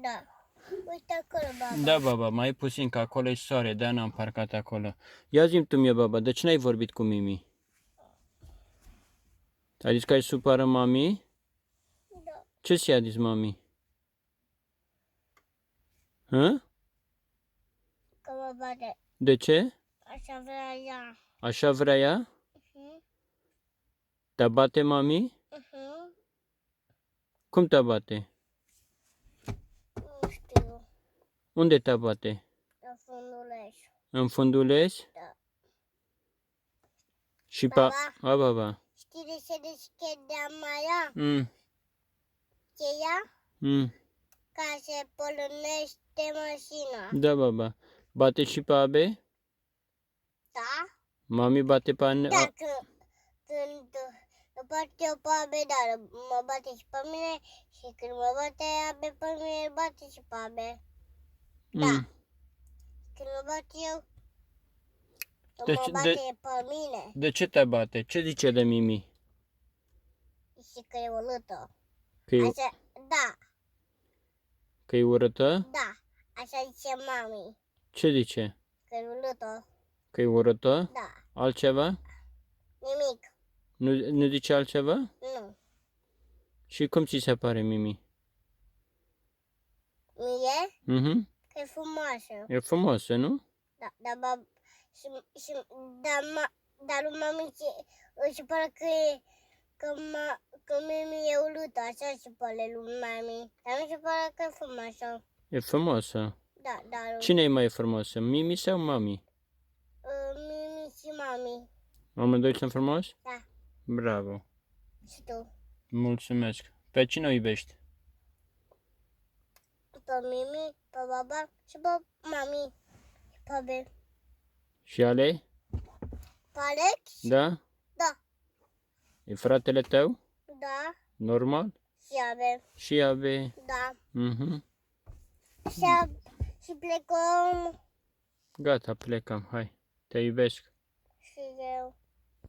Da. Uite acolo, baba. Da, baba, mai puțin, că acolo e soare, de n-am parcat acolo. Ia zi tu mie, baba, de ce n-ai vorbit cu Mimi? Ai zis că ai supără mami? Da. Ce ți-a zis mami? Hă? Că mă bate. De ce? Așa vrea ea. Așa vrea ea? Mhm. Te bate mami? Mhm. Cum te bate? Nu știu. Unde te bate? La funduleș. În fundulești? Da. Și pa... Baba. A, baba. Știi de ce deschidea Maia? Mm, Cheia? mm. Ca să pornește mașina. Da, baba. Bate și pe abe? Da? Mami bate pe ane... a- Dacă când mă bate eu pe abe, dar mă bate și pe mine și când mă bate abe pe mine, îl bate și pe abe. Da. Mm. Când mă bate eu, Deci, mă de- bate pe mine De ce te bate? Ce zice de Mimi? și că e urâtă. Că e, Așa, da, că e urâtă? da, așa zice mami, Ce zice? că e urâtă. Că e urâtă? Da, Altceva? nimic, Nu, nu zice altceva? nu. Și cum ți se pare Mimi? Mie, Mhm. Că e frumoasă. E frumoasă, nu? Da, dar bab, și, și, dar, ma, dar lui mami se, își pare că e, că, ma, că mimi e urâtă, așa se pare lui mami. Dar mi se pare că e frumoasă. E frumoasă. Da, dar Cine e mai frumoasă? Mimi sau mami? uh, mimi și mami. Amândoi sunt frumoși? Da. Bravo. Și tu. Mulțumesc. Pe cine o iubești? Pe mimi, pe baba și pe mami. Și pe be. Și ale? Pe Alex? Da? Da. E fratele tău? Da. Normal? Și abe. Și abe? Da. Mhm. Și, ab- și plecăm. Gata, plecăm. Hai. Te iubesc.